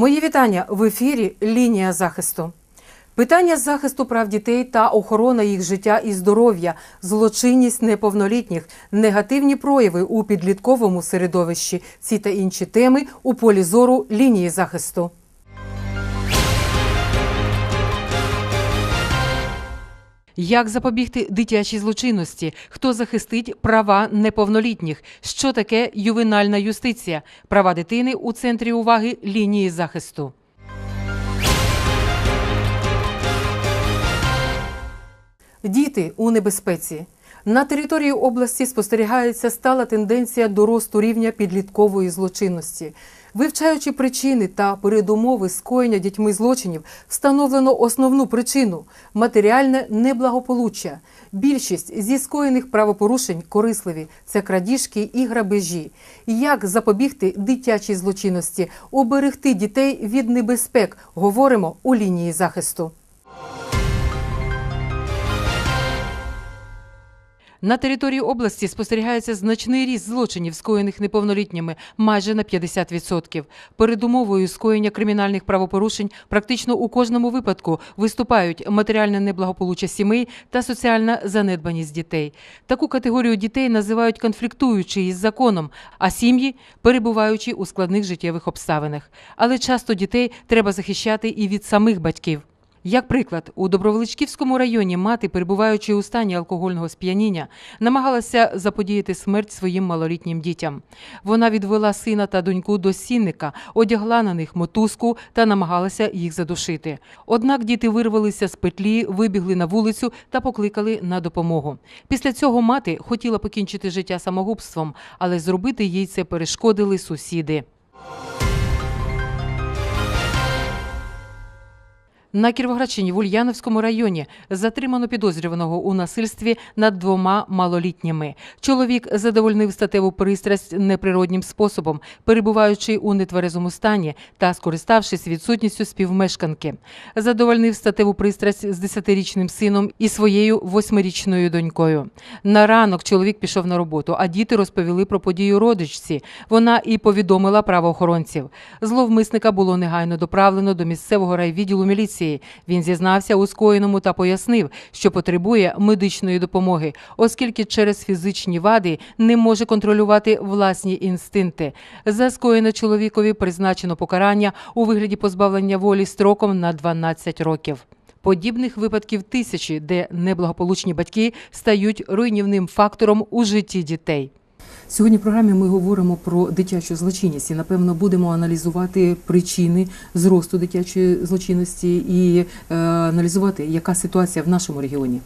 Мої вітання в ефірі Лінія захисту. Питання захисту прав дітей та охорона їх життя і здоров'я, злочинність неповнолітніх, негативні прояви у підлітковому середовищі. Ці та інші теми у полі зору лінії захисту. Як запобігти дитячій злочинності? Хто захистить права неповнолітніх? Що таке ювенальна юстиція? Права дитини у центрі уваги лінії захисту. Діти у небезпеці. На території області спостерігається стала тенденція до росту рівня підліткової злочинності. Вивчаючи причини та передумови скоєння дітьми злочинів, встановлено основну причину матеріальне неблагополуччя. Більшість зі скоєних правопорушень корисливі це крадіжки і грабежі. Як запобігти дитячій злочинності, оберегти дітей від небезпек? Говоримо у лінії захисту. На території області спостерігається значний ріст злочинів, скоєних неповнолітніми, майже на 50%. Передумовою скоєння кримінальних правопорушень практично у кожному випадку виступають матеріальне неблагополуччя сімей та соціальна занедбаність дітей. Таку категорію дітей називають конфліктуючи із законом, а сім'ї перебуваючи у складних життєвих обставинах. Але часто дітей треба захищати і від самих батьків. Як приклад, у Добровеличківському районі мати, перебуваючи у стані алкогольного сп'яніння, намагалася заподіяти смерть своїм малолітнім дітям. Вона відвела сина та доньку до сінника, одягла на них мотузку та намагалася їх задушити. Однак діти вирвалися з петлі, вибігли на вулицю та покликали на допомогу. Після цього мати хотіла покінчити життя самогубством, але зробити їй це перешкодили сусіди. На Кіровоградщині в Ульяновському районі затримано підозрюваного у насильстві над двома малолітніми. Чоловік задовольнив статеву пристрасть неприроднім способом, перебуваючи у нетверезому стані та скориставшись відсутністю співмешканки. Задовольнив статеву пристрасть з 10-річним сином і своєю восьмирічною донькою. На ранок чоловік пішов на роботу, а діти розповіли про подію родичці. Вона і повідомила правоохоронців. Зловмисника було негайно доправлено до місцевого райвідділу міліції. Він зізнався у скоєному та пояснив, що потребує медичної допомоги, оскільки через фізичні вади не може контролювати власні інстинкти. За скоєне чоловікові призначено покарання у вигляді позбавлення волі строком на 12 років. Подібних випадків тисячі, де неблагополучні батьки стають руйнівним фактором у житті дітей. Сьогодні в програмі ми говоримо про дитячу злочинність і напевно будемо аналізувати причини зросту дитячої злочинності і е, аналізувати, яка ситуація в нашому регіоні.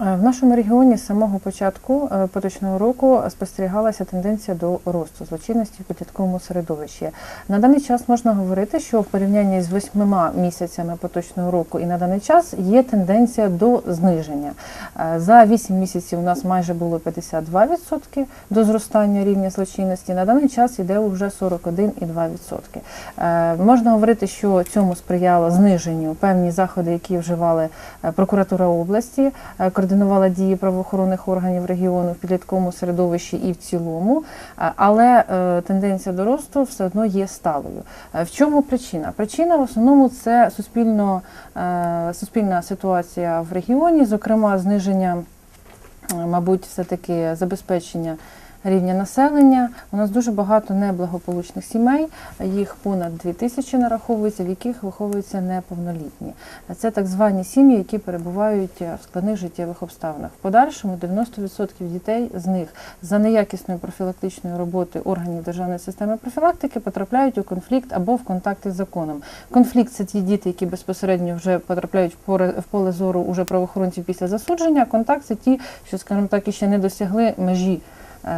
Е, В нашому регіоні з самого початку е, поточного року спостерігалася тенденція до росту злочинності в підлітковому середовищі. На даний час можна говорити, що в порівнянні з восьмима місяцями поточного року і на даний час є тенденція до зниження. Е, За 8 місяців у нас майже було 52% до зростання рівня злочинності. На даний час йде вже 41,2%. Е, Можна говорити, що цьому сприяло зниженню певні заходи, які вживали прокуратура області, координувала дії правоохоронних органів регіону в підлітковому середовищі і в цілому. Але е, тенденція до росту все одно є сталою. Е, В чому причина? Причина в основному це суспільно, е, суспільна ситуація в регіоні, зокрема зниження, мабуть, все-таки забезпечення рівня населення. У нас дуже багато неблагополучних сімей, їх понад 2 тисячі нараховується, в яких виховуються неповнолітні. Це так звані сім'ї, які перебувають в складних життєвих обставинах. В подальшому 90% дітей з них за неякісною профілактичною роботи органів державної системи профілактики потрапляють у конфлікт або в контакти з законом. Конфлікт це ті діти, які безпосередньо вже потрапляють в поле зору уже правоохоронців після засудження. а Контакт це ті, що, скажімо так, іще не досягли межі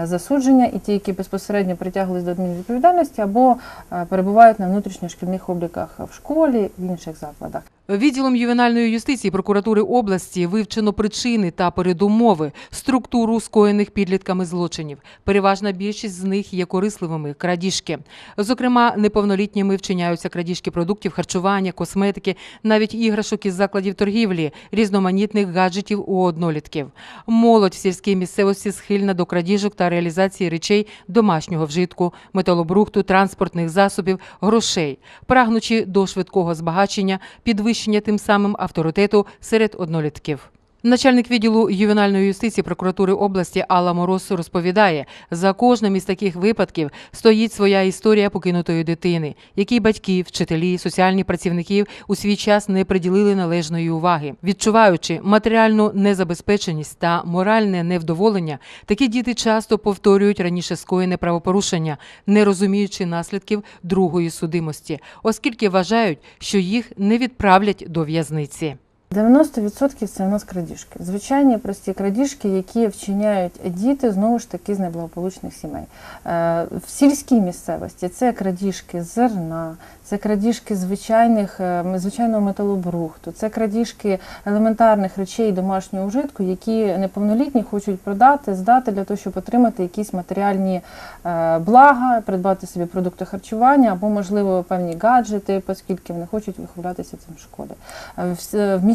засудження, і ті, які безпосередньо притягли до адмінвідповідальності або е, перебувають на внутрішньошкільних обліках в школі, в інших закладах. Відділом ювенальної юстиції прокуратури області вивчено причини та передумови, структуру скоєних підлітками злочинів. Переважна більшість з них є корисливими крадіжки. Зокрема, неповнолітніми вчиняються крадіжки продуктів харчування, косметики, навіть іграшок із закладів торгівлі, різноманітних гаджетів у однолітків. Молодь в сільській місцевості схильна до крадіжок та реалізації речей домашнього вжитку, металобрухту, транспортних засобів, грошей, прагнучи до швидкого збагачення, підвищення тим самим авторитету серед однолітків. Начальник відділу ювенальної юстиції прокуратури області Алла Мороз розповідає, за кожним із таких випадків стоїть своя історія покинутої дитини, якій батьки, вчителі, соціальні працівники у свій час не приділили належної уваги. Відчуваючи матеріальну незабезпеченість та моральне невдоволення, такі діти часто повторюють раніше скоєне правопорушення, не розуміючи наслідків другої судимості, оскільки вважають, що їх не відправлять до в'язниці. 90% це у нас крадіжки. Звичайні прості крадіжки, які вчиняють діти знову ж таки з неблагополучних сімей. Е, В сільській місцевості це крадіжки зерна, це крадіжки звичайних, е, звичайного металобрухту, це крадіжки елементарних речей домашнього вжитку, які неповнолітні хочуть продати, здати для того, щоб отримати якісь матеріальні е, блага, придбати собі продукти харчування або, можливо, певні гаджети, оскільки вони хочуть виховлятися цим в школі.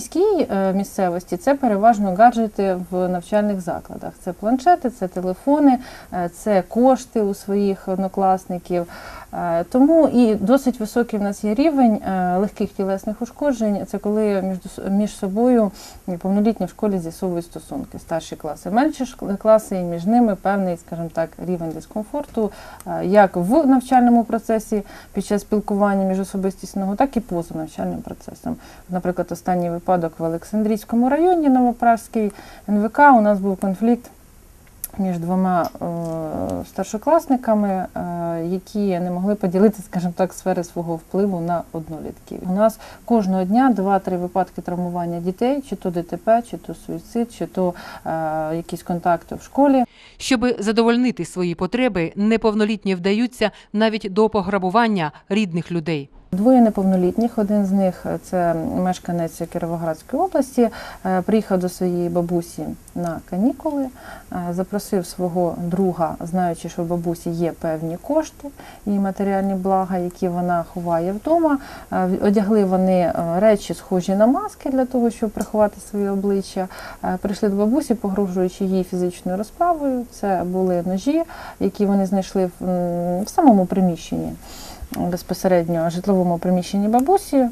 Міській е, місцевості це переважно гаджети в навчальних закладах. Це планшети, це телефони, е, це кошти у своїх однокласників. Е, Тому і досить високий в нас є рівень е, легких тілесних ушкоджень. Це коли між, між собою повнолітні в школі з'ясовують стосунки. Старші класи, менші класи, і між ними певний, скажімо так, рівень дискомфорту, е, як в навчальному процесі під час спілкування між особистісного, так і поза навчальним процесом. Наприклад, останній випадок в Олександрійському районі Новопражський НВК у нас був конфлікт між двома е, старшокласниками, е, які не могли поділити, скажімо так, сфери свого впливу на однолітків. У нас кожного дня два-три випадки травмування дітей, чи то ДТП, чи то суїцид, чи то е, якісь контакти в школі. Щоби задовольнити свої потреби, неповнолітні вдаються навіть до пограбування рідних людей. Двоє неповнолітніх. Один з них е, це мешканець Кіровоградської області. е, Приїхав до своєї бабусі на канікули, е, запросив свого друга, знаючи, що в бабусі є певні кошти і матеріальні блага, які вона ховає вдома. Одягли вони речі, схожі на маски для того, щоб приховати своє обличчя. Прийшли до бабусі, погрожуючи їй фізичною розправою. Це були ножі, які вони знайшли в самому приміщенні безпосередньо житловому приміщенні бабусі,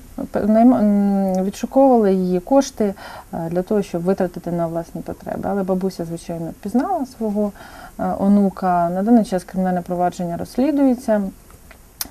відшуковували її кошти е, для того, щоб витратити на власні потреби. Але бабуся, звичайно, пізнала свого е, онука. На даний час кримінальне провадження розслідується.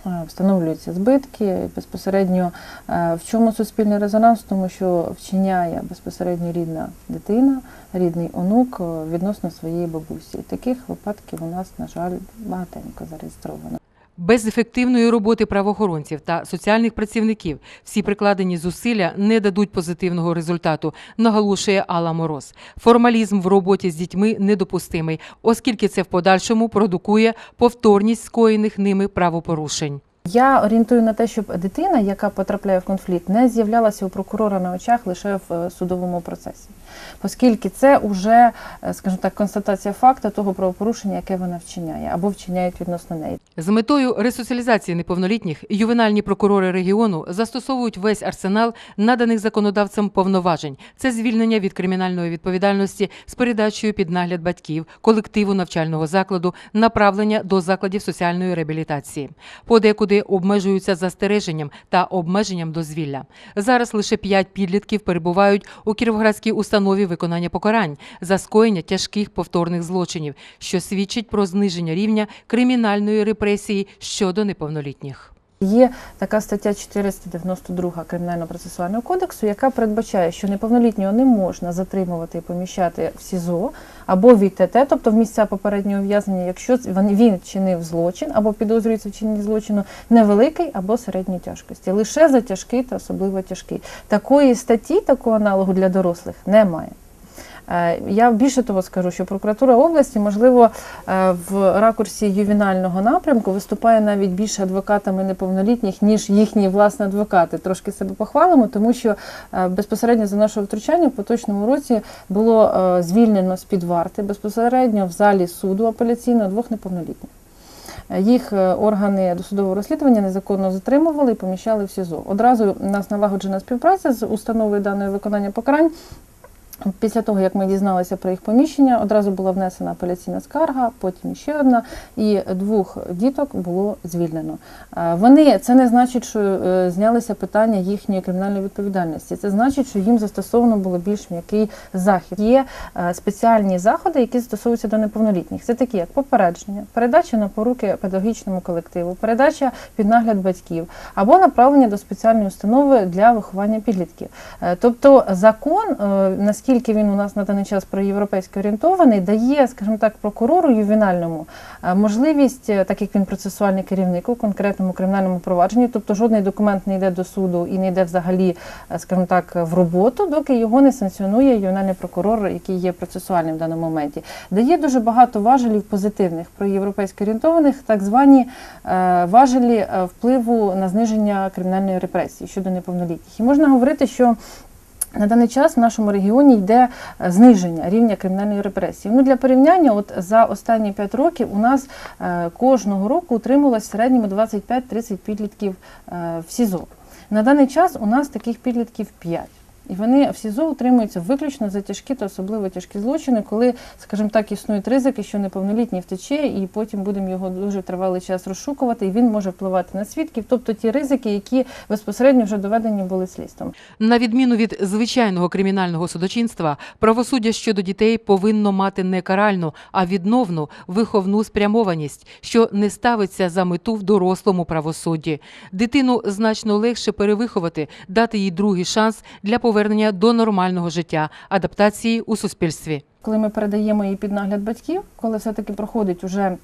е, Встановлюються збитки безпосередньо в чому суспільний резонанс, тому що вчиняє безпосередньо рідна дитина, рідний онук відносно своєї бабусі. Таких випадків у нас, на жаль, багатенько зареєстровано. Без ефективної роботи правоохоронців та соціальних працівників всі прикладені зусилля не дадуть позитивного результату, наголошує Алла Мороз. Формалізм в роботі з дітьми недопустимий, оскільки це в подальшому продукує повторність скоєних ними правопорушень. Я орієнтую на те, щоб дитина, яка потрапляє в конфлікт, не з'являлася у прокурора на очах лише в е, судовому процесі, оскільки це вже, е, скажімо так, констатація факту того правопорушення, яке вона вчиняє або вчиняють відносно неї. З метою ресоціалізації неповнолітніх ювенальні прокурори регіону застосовують весь арсенал наданих законодавцем повноважень. Це звільнення від кримінальної відповідальності з передачею під нагляд батьків, колективу навчального закладу, направлення до закладів соціальної реабілітації. Подекуди обмежуються застереженням та обмеженням дозвілля. Зараз лише п'ять підлітків перебувають у Кіровоградській установі виконання покарань за скоєння тяжких повторних злочинів, що свідчить про зниження рівня кримінальної репресії щодо неповнолітніх. Є така стаття 492 Кримінально-процесуального кодексу, яка передбачає, що неповнолітнього не можна затримувати і поміщати в СІЗО або в ІТТ, тобто в місця попереднього ув'язнення, якщо він- чинив злочин або підозрюється в чиненні злочину невеликий або середньої тяжкості, лише за тяжкий та особливо тяжкий. Такої статті, такого аналогу для дорослих немає. Е, Я більше того скажу, що прокуратура області, можливо, е, в ракурсі ювенального напрямку виступає навіть більше адвокатами неповнолітніх, ніж їхні власні адвокати. Трошки себе похвалимо, тому що е, безпосередньо за нашого втручання в поточному році було звільнено з під варти безпосередньо в залі суду апеляційного двох неповнолітніх. Їх органи досудового розслідування незаконно затримували і поміщали в СІЗО. Одразу у нас налагоджена співпраця з установою даної виконання покарань. Після того, як ми дізналися про їх поміщення, одразу була внесена апеляційна скарга, потім ще одна, і двох діток було звільнено. Е, Вони це не значить, що е, знялися питання їхньої кримінальної відповідальності. Це значить, що їм застосовано було більш м'який захід. Є е, спеціальні заходи, які застосовуються до неповнолітніх. Це такі, як попередження, передача на поруки педагогічному колективу, передача під нагляд батьків або направлення до спеціальної установи для виховання підлітків. Тобто закон, е, наскільки він у нас на даний час проєвропейськи орієнтований, дає, скажімо так, прокурору ювенальному е, можливість, е, так як він процесуальний керівник у конкретному кримінальному провадженні, тобто жодний документ не йде до суду і не йде взагалі, е, скажімо так, в роботу, доки його не санкціонує ювенальний прокурор, який є процесуальним в даному моменті. Дає дуже багато важелів позитивних проєвропейськи орієнтованих, так звані важелі впливу на зниження кримінальної репресії щодо неповнолітніх. І можна говорити, що на даний час в нашому регіоні йде е, зниження рівня кримінальної репресії. Ну для порівняння, от за останні 5 років у нас е, кожного року утримувалось в середньому 25-30 підлітків е, в СІЗО. На даний час у нас таких підлітків 5. І вони в СІЗО утримуються виключно за тяжкі та особливо тяжкі злочини, коли, скажімо так, існують ризики, що неповнолітній втече, і потім будемо його дуже тривалий час розшукувати, і він може впливати на свідків, тобто ті ризики, які безпосередньо вже доведені були слідством. На відміну від звичайного кримінального судочинства, правосуддя щодо дітей повинно мати не каральну, а відновну виховну спрямованість, що не ставиться за мету в дорослому правосудді. Дитину значно легше перевиховати, дати їй другий шанс для повернення до нормального життя, адаптації у суспільстві. Коли ми передаємо її під нагляд батьків, коли все-таки проходить уже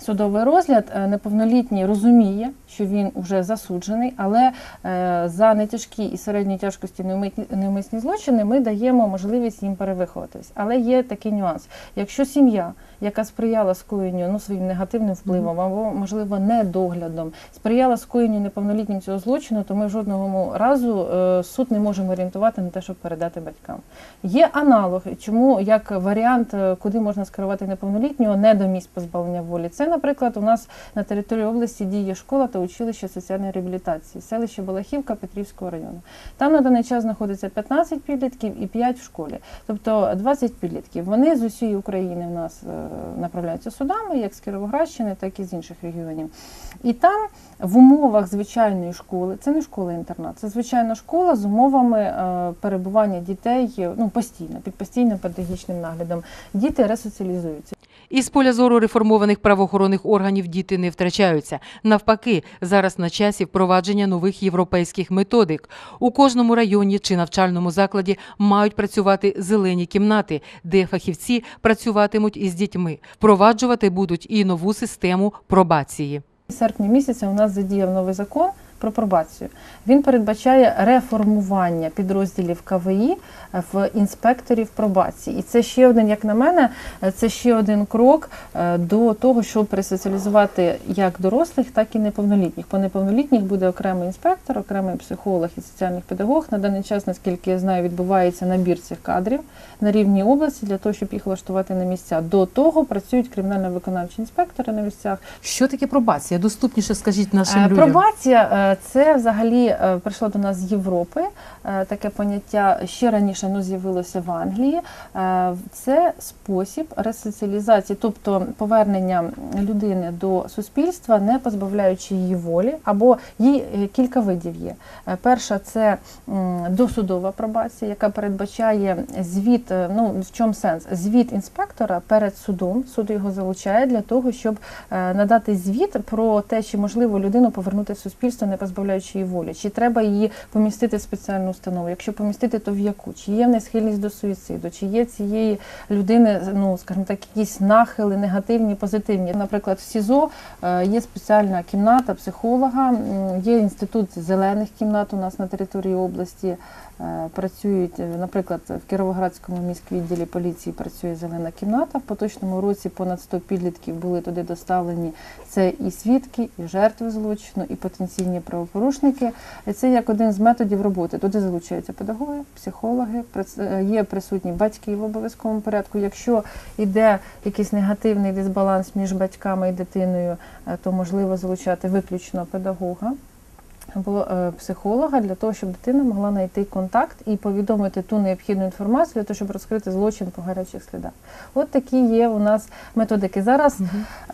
судовий розгляд, е, неповнолітній розуміє, що він вже засуджений, але е, за нетяжкі і середньої тяжкості неумисні злочини ми даємо можливість їм перевиховуватись. Але є такий нюанс. Якщо сім'я, яка сприяла скоєнню ну, своїм негативним впливом або, можливо, недоглядом, сприяла скоєнню неповнолітнім цього злочину, то ми жодного разу е, суд не можемо орієнтувати на те, щоб передати батькам. Є аналоги, чому як варіант, е, куди можна скерувати неповнолітнього, не до місць позбавлення волі. Це, наприклад, у нас на території області діє школа та училище соціальної реабілітації, селище Балахівка Петрівського району. Там на даний час знаходиться 15 підлітків і 5 в школі, тобто 20 підлітків. Вони з усієї України в нас е, направляються судами, як з Кіровоградщини, так і з інших регіонів. І там в умовах звичайної школи, це не школа-інтернат, це звичайна школа з умовами е, перебування дітей ну, постійно, під постійним педагогічним наглядом. Діти ресоціалізуються. Із поля зору реформованих правоохоронних органів діти не втрачаються. Навпаки, зараз на часі впровадження нових європейських методик. У кожному районі чи навчальному закладі мають працювати зелені кімнати, де фахівці працюватимуть із дітьми. Впроваджувати будуть і нову систему пробації. В серпні місяця у нас задіяв новий закон про пробацію. Він передбачає реформування підрозділів КВІ в інспекторів пробації. І це ще один, як на мене, це ще один крок е, до того, щоб пересоціалізувати як дорослих, так і неповнолітніх. По неповнолітніх буде окремий інспектор, окремий психолог і соціальний педагог. На даний час, наскільки я знаю, відбувається набір цих кадрів на рівні області для того, щоб їх влаштувати на місця. До того працюють кримінально-виконавчі інспектори на місцях. Що таке пробація? Доступніше скажіть Е, Пробація е, це взагалі е, прийшло до нас з Європи. Е, Таке поняття ще раніше ну, з'явилося в Англії. Е, Це спосіб ресоціалізації, тобто повернення людини до суспільства, не позбавляючи її волі, або їй кілька видів є. Перша це досудова пробація, яка передбачає звіт. Ну в чому сенс? Звіт інспектора перед судом. Суд його залучає для того, щоб надати звіт про те, чи можливо людину повернути в суспільство, не позбавляючи її волі, чи треба її помістити в спеціальну установу. Якщо помістити, то в яку? Чи є в неї схильність до суїциду, чи є цієї людини, ну скажімо так, якісь нахили, негативні, позитивні. Наприклад, в СІЗО е, є спеціальна кімната психолога, є інститут зелених кімнат у нас на території області. Е, Працюють, е, наприклад, в Кіровоградському міськвідділі поліції працює зелена кімната. В поточному році понад 100 підлітків були туди доставлені. Це і свідки, і жертви злочину, і потенційні правопорушники. І це як один з методів роботи. Туди залучаються педагоги, психологи, е, є присутні батьки в обов'язковому порядку. Якщо йде якийсь негативний дисбаланс між батьками і дитиною, е, то можливо залучати виключно педагога або е, психолога для того, щоб дитина могла знайти контакт і повідомити ту необхідну інформацію для того, щоб розкрити злочин по гарячих слідах. От такі є у нас методики. Зараз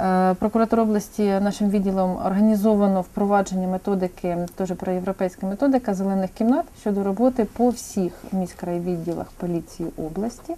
е, прокуратура області нашим відділом організовано впровадження методики, теж проєвропейська методика зелених кімнат щодо роботи по всіх міськрайвідділах поліції області.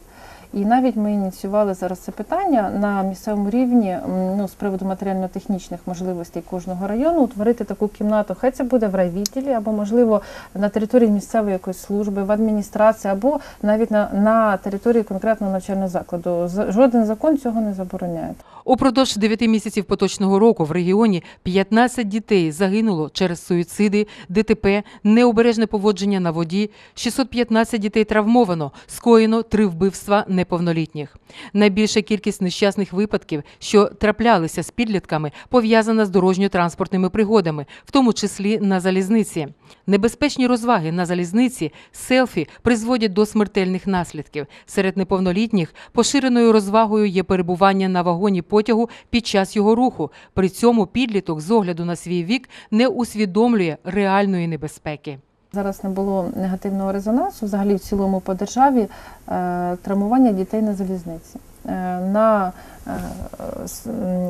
І навіть ми ініціювали зараз це питання на місцевому рівні ну, з приводу матеріально-технічних можливостей кожного району утворити таку кімнату. Хай це буде в райвідділі, або можливо на території місцевої якоїсь служби, в адміністрації, або навіть на, на території конкретного навчального закладу. Жоден закон цього не забороняє. Упродовж 9 місяців поточного року в регіоні 15 дітей загинуло через суїциди, ДТП, необережне поводження на воді, 615 дітей травмовано, скоєно три вбивства неповнолітніх. Найбільша кількість нещасних випадків, що траплялися з підлітками, пов'язана з дорожньо-транспортними пригодами, в тому числі на залізниці. Небезпечні розваги на залізниці, селфі призводять до смертельних наслідків. Серед неповнолітніх поширеною розвагою є перебування на вагоні потягу під час його руху. При цьому підліток з огляду на свій вік не усвідомлює реальної небезпеки. Зараз не було негативного резонансу взагалі в цілому по державі е, травмування дітей на залізниці. Е, на е,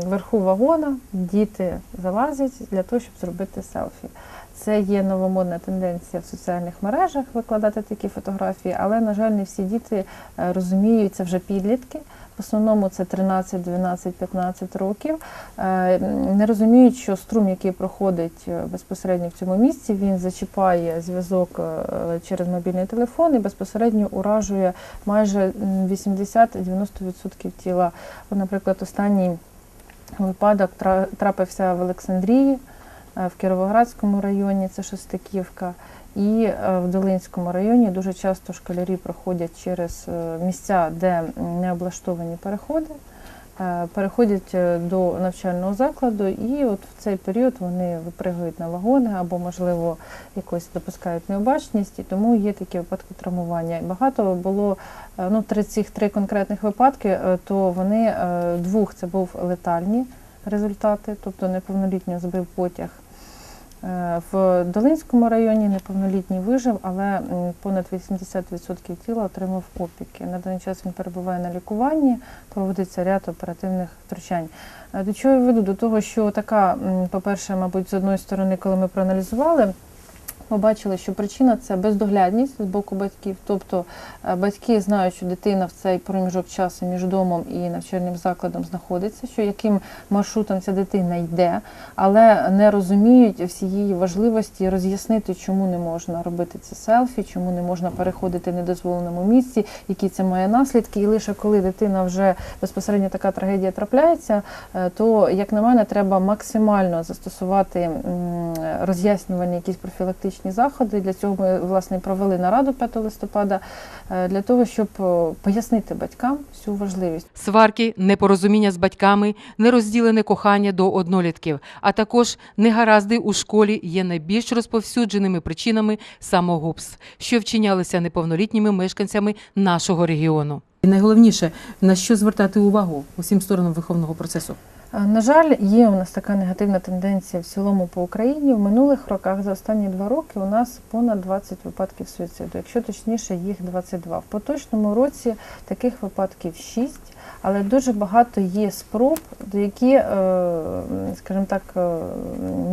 верху вагона діти залазять для того, щоб зробити селфі. Це є новомодна тенденція в соціальних мережах викладати такі фотографії, але, на жаль, не всі діти розуміють, це вже підлітки. В основному це 13, 12, 15 років. Е, Не розуміють, що струм, який проходить е, безпосередньо в цьому місці, він зачіпає зв'язок е, через мобільний телефон і безпосередньо уражує майже 80-90% тіла. Наприклад, останній випадок трапився в Олександрії, в Кіровоградському районі, це Шостаківка. І е, в Долинському районі дуже часто школярі проходять через е, місця, де не облаштовані переходи, е, переходять до навчального закладу, і от в цей період вони випригують на вагони або, можливо, якось допускають необачність, і тому є такі випадки травмування. І багато було ну, три цих три конкретних випадки, то вони двох це був летальні результати, тобто неповнолітньо збив потяг. Е, В Долинському районі неповнолітній вижив, але понад 80% тіла отримав опіки. На даний час він перебуває на лікуванні, проводиться ряд оперативних втручань. Е, До чого я веду? До того, що така, по-перше, мабуть, з одної сторони, коли ми проаналізували, побачили, що причина це бездоглядність з боку батьків. Тобто е, батьки знають, що дитина в цей проміжок часу між домом і навчальним закладом знаходиться, що яким маршрутом ця дитина йде, але не розуміють всієї важливості роз'яснити, чому не можна робити це селфі, чому не можна переходити в недозволеному місці, які це має наслідки. І лише коли дитина вже безпосередньо така трагедія трапляється, е, то як на мене, треба максимально застосувати роз'яснювальні якісь профілактичні заходи. Для цього ми власне провели нараду 5 листопада е, для того, щоб пояснити батькам всю важливість. Сварки, непорозуміння з батьками, нерозділене кохання до однолітків, а також негаразди у школі є найбільш розповсюдженими причинами самогубств, що вчинялися неповнолітніми мешканцями нашого регіону. І найголовніше на що звертати увагу усім сторонам виховного процесу. На жаль, є у нас така негативна тенденція в цілому по Україні. В минулих роках за останні два роки у нас понад 20 випадків суїциду, якщо точніше, їх 22. В поточному році таких випадків 6, але дуже багато є спроб, які, е, скажімо так, е,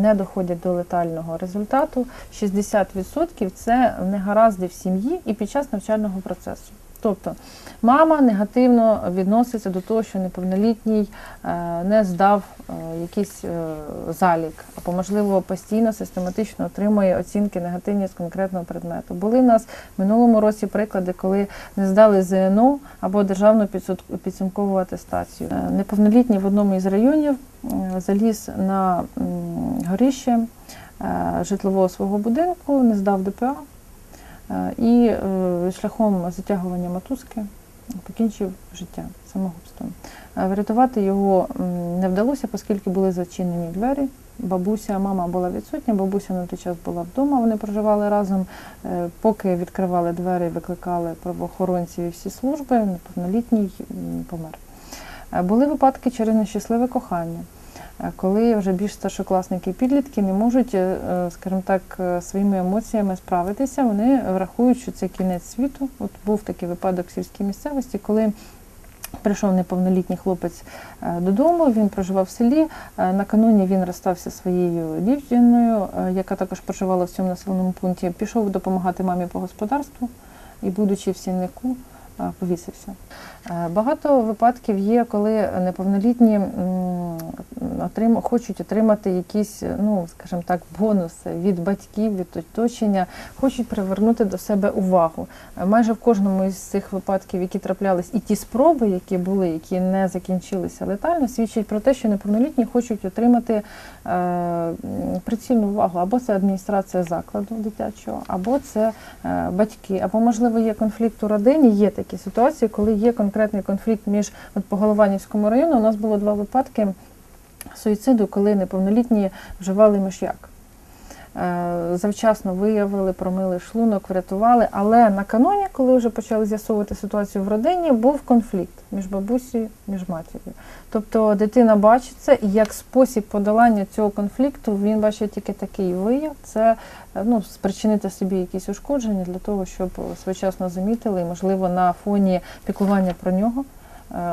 не доходять до летального результату. 60% це негаразди в сім'ї і під час навчального процесу. Тобто мама негативно відноситься до того, що неповнолітній е, не здав е, якийсь е, залік, або, можливо, постійно систематично отримує оцінки негативні з конкретного предмету. Були в нас в минулому році приклади, коли не здали ЗНО або державну підсумкову атестацію. Неповнолітній в одному із районів заліз на м, горище е, житлового свого будинку, не здав ДПА і е, шляхом затягування мотузки покінчив життя самогубством. Е, Врятувати його не вдалося, оскільки були зачинені двері. Бабуся, мама була відсутня, бабуся на той час була вдома, вони проживали разом. Е, Поки відкривали двері, викликали правоохоронців і всі служби, неповнолітній помер. Е, Були випадки через нещасливе кохання, е, коли вже більш старшокласники і підлітки не можуть, е, е, скажімо так, е, своїми емоціями справитися. Вони врахують, що це кінець світу. От був такий випадок в сільській місцевості, коли прийшов неповнолітній хлопець е, додому, він проживав в селі. Е, Накануні він розстався своєю дівчиною, е, яка також проживала в цьому населеному пункті. Пішов допомагати мамі по господарству і, будучи в сільнику, е, повісився. Е, Багато випадків є, коли неповнолітні отрим- хочуть отримати якісь, ну скажімо так, бонуси від батьків, від оточення, хочуть привернути до себе увагу. Е, Майже в кожному із цих випадків, які траплялись, і ті спроби, які були, які не закінчилися летально, свідчать про те, що неповнолітні хочуть отримати е, прицільну увагу. Або це адміністрація закладу дитячого, або це е, батьки, або можливо є конфлікт у родині. Є такі ситуації, коли є конкретний конфлікт між от по Голованівському району. У нас було два випадки суїциду, коли неповнолітні вживали миш'як. Е, Завчасно виявили, промили шлунок, врятували. Але накануні, коли вже почали з'ясовувати ситуацію в родині, був конфлікт між бабусею, між матір'ю. Тобто дитина бачить це, і як спосіб подолання цього конфлікту він бачить тільки такий вияв. Це е, ну, спричинити собі якісь ушкодження для того, щоб своєчасно замітили і, можливо, на фоні піклування про нього е,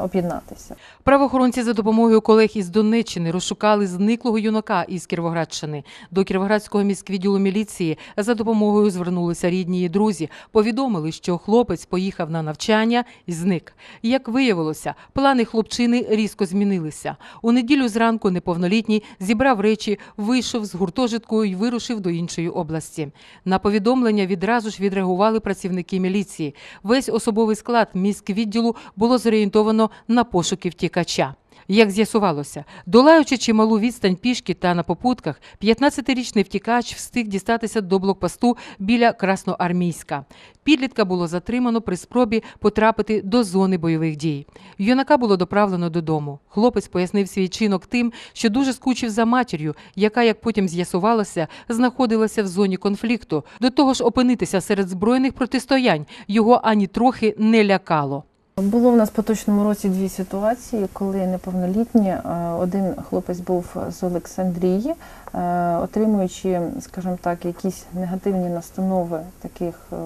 об'єднатися. Правоохоронці за допомогою колег із Донеччини розшукали зниклого юнака із Кіровоградщини. До Кіровоградського міськвідділу міліції за допомогою звернулися рідні і друзі. Повідомили, що хлопець поїхав на навчання і зник. Як виявилося, плани хлопчини різко змінилися. У неділю зранку неповнолітній зібрав речі, вийшов з гуртожитку і вирушив до іншої області. На повідомлення відразу ж відреагували працівники міліції. Весь особовий склад міськвідділу було зорієнтовано на пошуки втікача. Як з'ясувалося, долаючи чималу відстань пішки та на попутках, 15-річний втікач встиг дістатися до блокпосту біля Красноармійська. Підлітка було затримано при спробі потрапити до зони бойових дій. Юнака було доправлено додому. Хлопець пояснив свій чинок тим, що дуже скучив за матір'ю, яка, як потім з'ясувалося, знаходилася в зоні конфлікту. До того ж, опинитися серед збройних протистоянь його ані трохи не лякало. Було в нас в поточному році дві ситуації, коли неповнолітні е, один хлопець був з Олександрії, е, отримуючи, скажімо так, якісь негативні настанови таких е,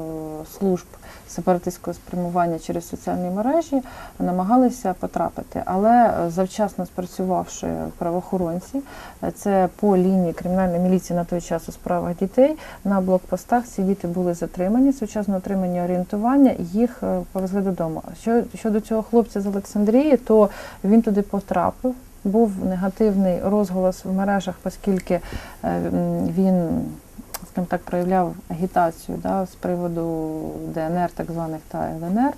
служб сепаратистського спрямування через соціальні мережі, намагалися потрапити. Але е, завчасно спрацювавши правоохоронці, е, це по лінії кримінальної міліції на той час у справах дітей, на блокпостах ці діти були затримані, сучасно отримані орієнтування, їх е, повезли додому. Що щодо цього хлопця з Олександрії, то він туди потрапив. Був негативний розголос в мережах, оскільки він, скажімо так, проявляв агітацію да, з приводу ДНР, так званих та ЛНР.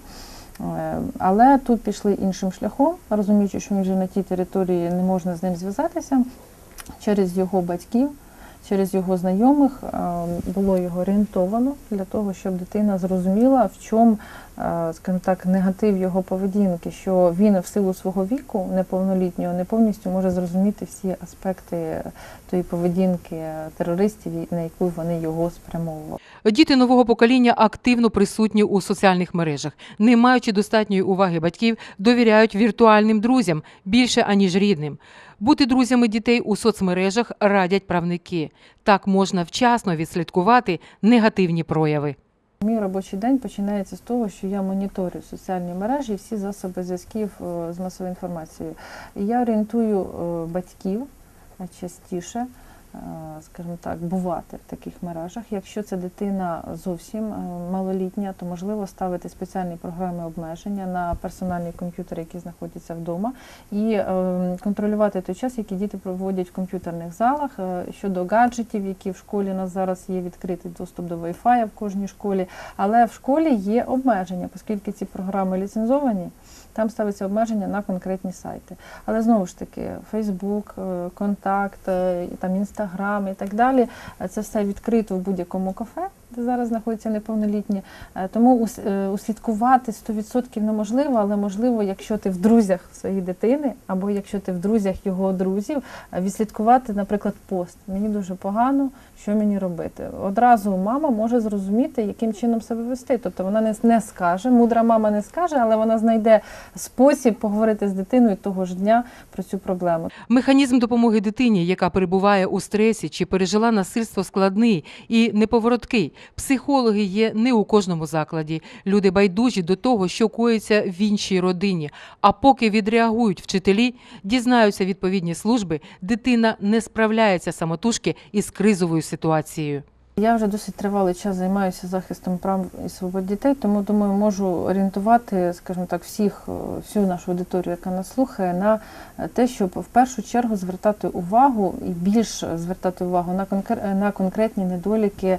Е, Але тут пішли іншим шляхом, розуміючи, що він вже на тій території не можна з ним зв'язатися через його батьків, через його знайомих е, було його орієнтовано для того, щоб дитина зрозуміла, в чому, скажімо так, негатив його поведінки, що він в силу свого віку неповнолітнього не повністю може зрозуміти всі аспекти тої поведінки терористів, на яку вони його спрямовували. Діти нового покоління активно присутні у соціальних мережах, не маючи достатньої уваги батьків, довіряють віртуальним друзям більше аніж рідним. Бути друзями дітей у соцмережах радять правники. Так можна вчасно відслідкувати негативні прояви. Мій робочий день починається з того, що я моніторю соціальні мережі і всі засоби зв'язків е, з масовою інформацією. І я орієнтую е, батьків е, частіше скажімо так, бувати в таких мережах. Якщо це дитина зовсім е, малолітня, то можливо ставити спеціальні програми обмеження на персональні комп'ютери, які знаходяться вдома, і е, контролювати той час, який діти проводять в комп'ютерних залах е, щодо гаджетів, які в школі у нас зараз є відкритий доступ до Wi-Fi в кожній школі. Але в школі є обмеження, оскільки ці програми ліцензовані. Там ставиться обмеження на конкретні сайти. Але знову ж таки, Фейсбук, е, Контакт, е, там Інстаграм і так далі. Це все відкрито в будь-якому кафе, де зараз знаходяться неповнолітні. Е, Тому е, услідкувати 100% неможливо, але можливо, якщо ти в друзях своєї дитини, або якщо ти в друзях його друзів, е, відслідкувати, наприклад, пост. Мені дуже погано, що мені робити. Одразу мама може зрозуміти, яким чином себе вести. Тобто вона не, не скаже, мудра мама не скаже, але вона знайде спосіб поговорити з дитиною того ж дня про цю проблему. Механізм допомоги дитині, яка перебуває у стресі чи пережила насильство складний і неповороткий. Психологи є не у кожному закладі. Люди байдужі до того, що коїться в іншій родині. А поки відреагують вчителі, дізнаються відповідні служби, дитина не справляється самотужки із кризовою ситуацією. Я вже досить тривалий час займаюся захистом прав і свобод дітей, тому думаю, можу орієнтувати, скажімо так, всіх, е, всю нашу аудиторію, яка нас слухає, на е, те, щоб в першу чергу звертати увагу і більш звертати увагу на конкр- на конкретні недоліки е,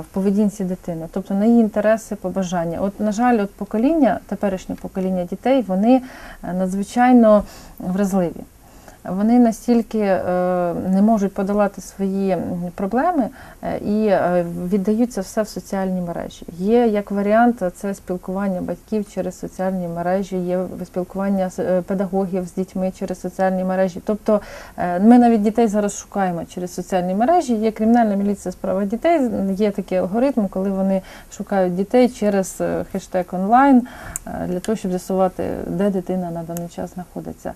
в поведінці дитини, тобто на її інтереси, побажання. От, на жаль, от покоління, теперішнє покоління дітей, вони е, надзвичайно вразливі. Вони настільки е, не можуть подолати свої проблеми е, і е, віддаються все в соціальні мережі. Є як варіант це спілкування батьків через соціальні мережі, є спілкування педагогів з дітьми через соціальні мережі. Тобто ми навіть дітей зараз шукаємо через соціальні мережі. Є кримінальна міліція справа дітей. Є такий алгоритм, коли вони шукають дітей через хештег онлайн для того, щоб з'ясувати, де дитина на даний час знаходиться.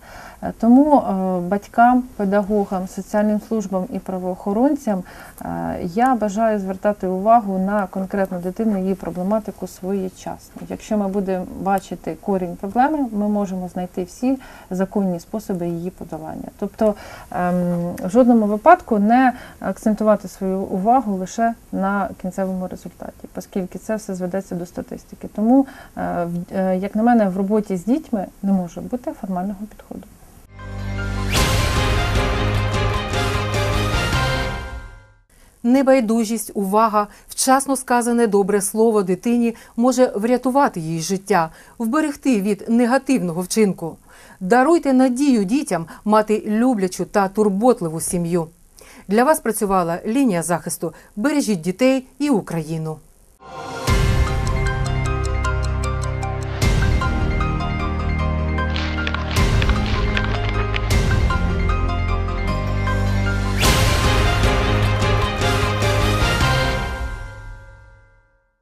Тому батькам, педагогам, соціальним службам і правоохоронцям е, я бажаю звертати увагу на конкретну дитину, її проблематику своєчасно. Якщо ми будемо бачити корінь проблеми, ми можемо знайти всі законні способи її подолання. Тобто ем, в жодному випадку не акцентувати свою увагу лише на кінцевому результаті, оскільки це все зведеться до статистики. Тому, е, е, як на мене, в роботі з дітьми не може бути формального підходу. Небайдужість, увага, вчасно сказане добре слово дитині може врятувати її життя, вберегти від негативного вчинку. Даруйте надію дітям мати люблячу та турботливу сім'ю. Для вас працювала лінія захисту Бережіть дітей і Україну.